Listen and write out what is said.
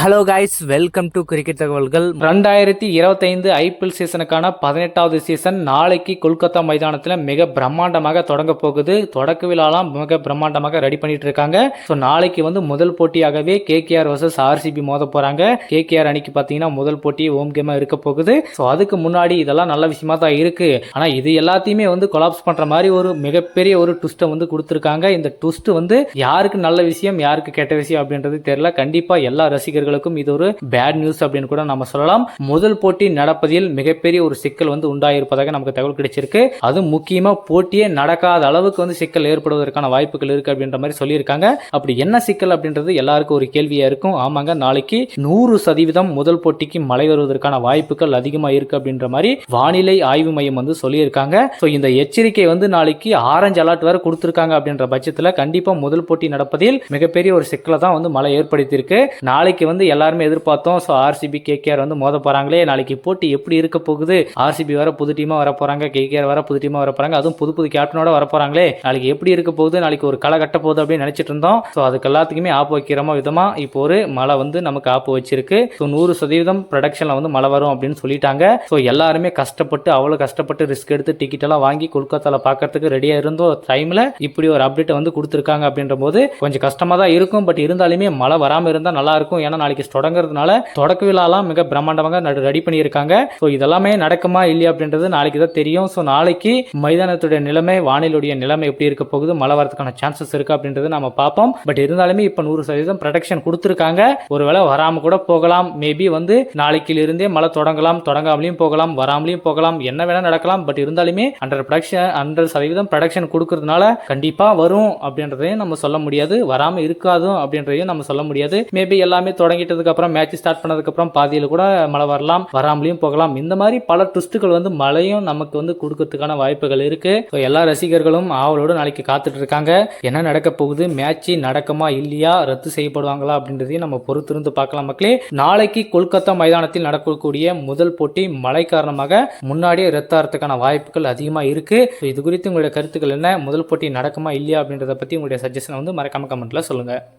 Hello guys welcome to cricket தகவல்கள் ரெண்டாயிரத்தி இருபத்தைந்து ஐபிஎல் சீசனுக்கான பதினெட்டாவது சீசன் நாளைக்கு கொல்கத்தா மைதானத்தில் மிக பிரம்மாண்டமாக தொடங்க போகுது. தொடக்க விழாலாம் மிக பிரம்மாண்டமாக ரெடி பண்ணிட்டு இருக்காங்க. ஸோ நாளைக்கு வந்து முதல் போட்டியாகவே கேகேஆர் வர்சஸ் ஆர்சிபி மோத போகிறாங்க கேகேஆர் அணிக்கு பார்த்தீங்கன்னா முதல் போட்டி ஹோம் கேமா இருக்க போகுது. ஸோ அதுக்கு முன்னாடி இதெல்லாம் நல்ல விஷயமா தான் இருக்கு. ஆனால் இது எல்லாத்தையுமே வந்து கொலாப்ஸ் பண்ணுற மாதிரி ஒரு மிகப்பெரிய ஒரு ட்விஸ்ட்டை வந்து கொடுத்துருக்காங்க. இந்த ட்விஸ்ட் வந்து யாருக்கு நல்ல விஷயம் யாருக்கு கெட்ட விஷயம் அப்படின்றது தெரியல. கண்டிப்பாக எல்லா வீரர்களுக்கும் இது ஒரு பேட் நியூஸ் அப்படின்னு கூட நம்ம சொல்லலாம். முதல் போட்டி நடப்பதில் மிகப்பெரிய ஒரு சிக்கல் வந்து உண்டாயிருப்பதாக நமக்கு தகவல் கிடைச்சிருக்கு. அது முக்கியமா போட்டியே நடக்காத அளவுக்கு வந்து சிக்கல் ஏற்படுவதற்கான வாய்ப்புகள் இருக்கு அப்படின்ற மாதிரி சொல்லியிருக்காங்க. அப்படி என்ன சிக்கல் அப்படின்றது எல்லாருக்கும் ஒரு கேள்வியா இருக்கும். ஆமாங்க நாளைக்கு நூறு சதவீதம் முதல் போட்டிக்கு மழை வருவதற்கான வாய்ப்புகள் அதிகமா இருக்கு அப்படின்ற மாதிரி வானிலை ஆய்வு மையம் வந்து சொல்லியிருக்காங்க. ஸோ இந்த எச்சரிக்கை வந்து நாளைக்கு ஆரஞ்சு அலர்ட் வேற கொடுத்துருக்காங்க அப்படின்ற பட்சத்தில் கண்டிப்பா முதல் போட்டி நடப்பதில் மிகப்பெரிய ஒரு சிக்கலை தான் வந்து மழை ஏற்படுத்தியிருக்கு. நாளைக்கு வந்து எல்லாருமே எதிர்பார்த்தோம். ஸோ ஆர்சிபி கேகேஆர் வந்து மோத போறாங்களே நாளைக்கு போட்டி எப்படி இருக்க போகுது? ஆர்சிபி வர புது டீமா வர போகிறாங்க கேகேஆர் வர புது டீமா வர போகிறாங்க அதுவும் புது புது கேப்டனோட வர போறாங்களே நாளைக்கு எப்படி இருக்க போகுது? நாளைக்கு ஒரு களை கட்ட போகுது அப்படின்னு நினச்சிட்டு இருந்தோம். ஸோ அதுக்கு எல்லாத்துக்குமே ஆப்பு வைக்கிறமா விதமா இப்போ ஒரு மழை வந்து நமக்கு ஆப்பு வச்சிருக்கு. ஸோ நூறு சதவீதம் ப்ரொடக்ஷனில் வந்து மழை வரும் அப்படின்னு சொல்லிட்டாங்க. ஸோ எல்லாருமே கஷ்டப்பட்டு அவ்வளோ கஷ்டப்பட்டு ரிஸ்க் எடுத்து டிக்கெட் எல்லாம் வாங்கி கொல்கத்தால பார்க்கறதுக்கு ரெடியாக இருந்தோ டைமில் இப்படி ஒரு அப்டேட் வந்து கொடுத்துருக்காங்க அப்படின்ற போது கொஞ்சம் கஷ்டமாக தான் இருக்கும். பட் இருந்தாலுமே மழை வராமல் இருந்தால் நல்லா இருக்கும். ஏன்னா நாளைக்கு தொடங்குறதுனால தொடக்க விழாலாம் மிக பிரம்மாண்டமாக ரெடி பண்ணியிருக்காங்க. ஸோ இதெல்லாமே நடக்குமா இல்லையா அப்படின்றது நாளைக்கு தான் தெரியும். ஸோ நாளைக்கு மைதானத்துடைய நிலைமை வானிலுடைய நிலைமை எப்படி இருக்க போகுது மழை வரதுக்கான சான்சஸ் இருக்கு அப்படின்றது நம்ம பார்ப்போம். பட் இருந்தாலுமே இப்போ நூறு சதவீதம் ப்ரொடக்ஷன் கொடுத்துருக்காங்க. ஒருவேளை வராம கூட போகலாம். மேபி வந்து நாளைக்கிலிருந்தே மழை தொடங்கலாம் தொடங்காமலையும் போகலாம் வராமலையும் போகலாம் என்ன வேணா நடக்கலாம். பட் இருந்தாலுமே ஹண்ட்ரட் ப்ரொடக்ஷன் ஹண்ட்ரட் சதவீதம் ப்ரொடக்ஷன் கொடுக்கறதுனால கண்டிப்பாக வரும் அப்படின்றதையும் நம்ம சொல்ல முடியாது. வராமல் இருக்காதும் அப்படின்றதையும் நம்ம சொல்ல முடியாது. மேபி எல்லாமே தொடங்க அப்புறம் மேட்ச் ஸ்டார்ட் பண்ணதுக்கு அப்புறம் பாதியில் கூட மழை வரலாம் வராமலையும் போகலாம். இந்த மாதிரி பல ட்விஸ்ட்டுகள் வந்து மழையும் நமக்கு வந்து கொடுக்கறதுக்கான வாய்ப்புகள் இருக்கு. ஸோ எல்லா ரசிகர்களும் ஆவலோடு நாளைக்கு காத்துட்டு இருக்காங்க என்ன நடக்க போகுது? மேட்ச் நடக்குமா? இல்லையா? ரத்து செய்யப்படுவாங்களா? அப்படின்றதையும் நம்ம பொறுத்திருந்து பார்க்கலாம் மக்களே. நாளைக்கு கொல்கத்தா மைதானத்தில் நடக்கக்கூடிய முதல் போட்டி மழை காரணமாக முன்னாடியே ரத்தாகிறதுக்கான வாய்ப்புகள் அதிகமாக இருக்கு. இது குறித்து உங்களுடைய கருத்துக்கள் என்ன? முதல் போட்டி நடக்குமா? இல்லையா? அப்படின்றத பத்தி உங்களுடைய சஜஷனை வந்து மறக்காம கமெண்ட்ல சொல்லுங்க.